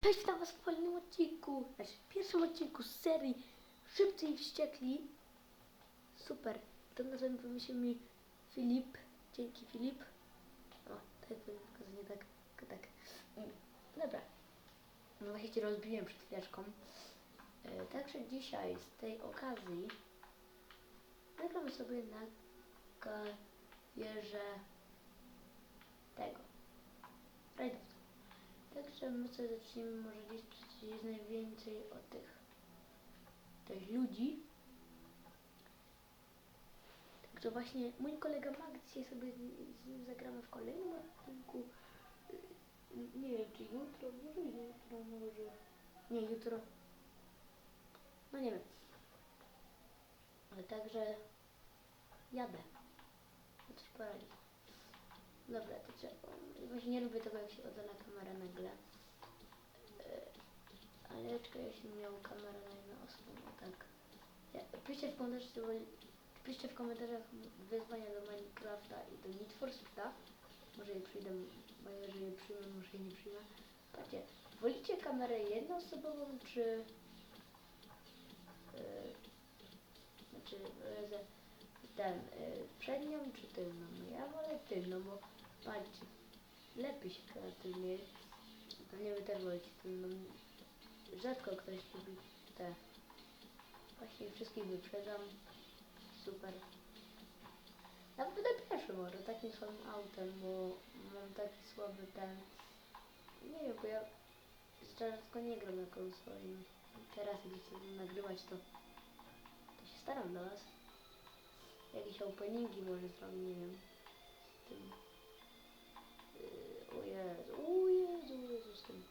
Cześć, witam was w kolejnym odcinku, znaczy w pierwszym odcinku z serii Szybcy i Wściekli. Super, to nazwę wymyślił mi Filip, dzięki Filip. O, tak powiem pokazanie, tak, tak, tak. Mm, Dobra, no właśnie cię rozbiłem przed chwileczką. E, także dzisiaj z tej okazji nagramy sobie na wieżę tego, rajdowca. Także my sobie zacznijmy może gdzieś najwięcej o tych, tych ludzi. Także właśnie mój kolega Max dzisiaj sobie z, nim zagramy w kolejnym odcinku. Nie wiem czy jutro, może jutro, może. Nie, jutro. No nie wiem. Ale także jadę. Coś poradzi. Dobra, to trzeba. Właśnie nie lubię tego, jak się oddala kamera nagle. E, Ale czekaj, jeśli miał kamerę na jedną osobę, no tak. Ja, piszcie w komentarzach, piszcie w komentarzach wyzwania do Minecrafta i do Need for Speed'a. Może je przyjdę, bo jeżeli je przyjmę, może je nie przyjmę. Patrzcie, wolicie kamerę jednoosobową, czy... Yy, znaczy, e, ten, y, przednią czy tylną? No ja wolę tylną, bo patrzcie, lepiej się gra tylnie. Pewnie wy też wolicie tylną. Rzadko ktoś lubi te. Właśnie wszystkich wyprzedzam. Super. Nawet będę pierwszy może takim słabym autem, bo mam taki słaby ten. Nie wiem, bo ja rzadko nie gram na konsoli. Teraz jak nagrywać to, to się staram dla was jakieś openingi może zrobię, nie wiem. Tym. O Jezu, o Jezu, Jezu, z tym.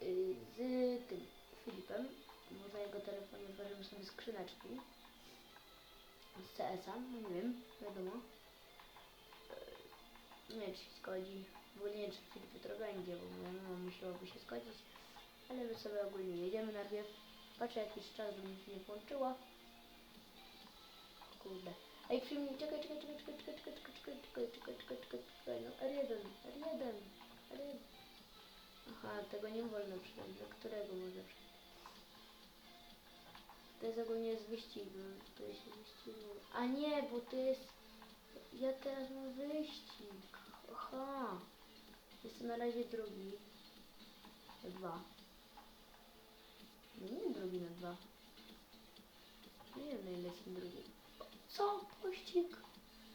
Yy, z tym Filipem, bo jego telefonie otworzymy sobie skrzyneczki. Z CS-a, no nie wiem, wiadomo. Yy, nie wiem, czy się zgodzi. W ogóle nie wiem, czy Filip jutro będzie, bo moja mama musiałaby się zgodzić. Ale my sobie ogólnie jedziemy najpierw. Patrzę jakiś czas, żeby mi się nie włączyło. Kurde. Ej, przyjmij, czekaj, czekaj, czekaj, czekaj, czekaj, czekaj, czekaj, czekaj, czekaj, czekaj, czekaj, czekaj, no R1, R1, R1. Aha, tego nie wolno przyjąć, do którego można przyjąć? To jest ogólnie z wyścigu, to jest wyścigu. A nie, bo to jest, ja teraz mam wyścig, aha. Jestem na razie drugi, na dwa. No nie drugi na dwa. Nie wiem na ile jestem drugi. Co? Pościg?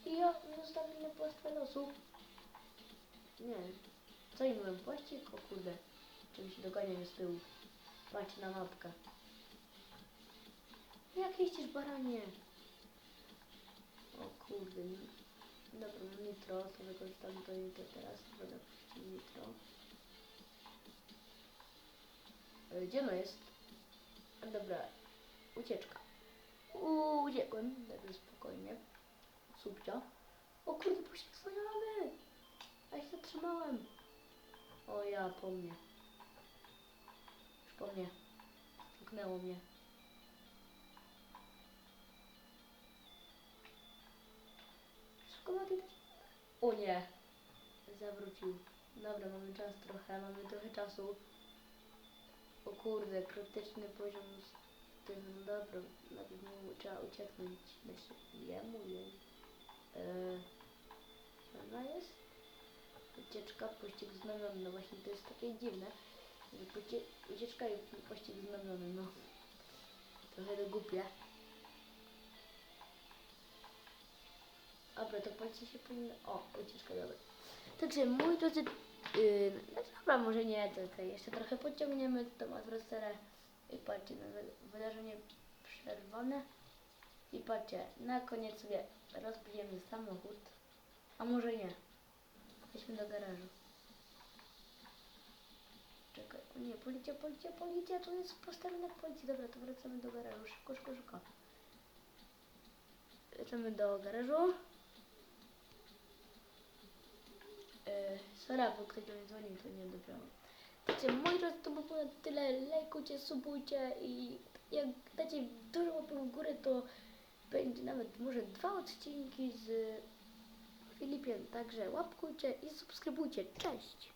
I ja zostawię na płaszczę losu. Nie. Co im byłem? Pościg? O kurde. Czym się doganiam z tyłu. Patrz na mapkę. Jak jeździsz baranie? O kurde. Dobra, mam nitro, to wykorzystam to nitro teraz. Będę puścił nitro. E, Gdzie ono jest? A, Dobra, ucieczka. Uciekłem. Dobrze, spokojnie. Subcia. O kurde, puścik wspaniały! A ja się zatrzymałem. O ja, po mnie. Już po mnie. Ściągnęło mnie. O nie. Zawrócił. Dobra, mamy czas trochę, mamy trochę czasu. O kurde, krytyczny poziom tym, dobra, najpierw mu trzeba ucieknąć, jemu, jej. Eee, ona jest? Ucieczka, pościg znamiony, no właśnie to jest takie dziwne, że pocie, ucieczka i pościg znamiony, no. Trochę to głupie. Dobra, to policja się powinna... O, ucieczka, dobra. Także mój drodzy, yy, no dobra, może nie, to tutaj jeszcze trochę podciągniemy temat rozcerę. I patrzcie, wy- wydarzenie przerwane. I patrzcie, na koniec sobie rozbijemy samochód. A może nie. Idźmy do garażu. Czekaj, o nie, policja, policja, policja, to jest posterunek policji. Dobra, to wracamy do garażu, szybko, szybko, szybko. Wracamy do garażu. Yy, sorry, bo ktoś do mnie dzwonił, to nie odebrałam. Także moi drodzy, to by było tyle. Lajkujcie, subujcie i jak dacie dużo łapek w górę, to będzie nawet może dwa odcinki z Filipiem. Także łapkujcie i subskrybujcie. Cześć!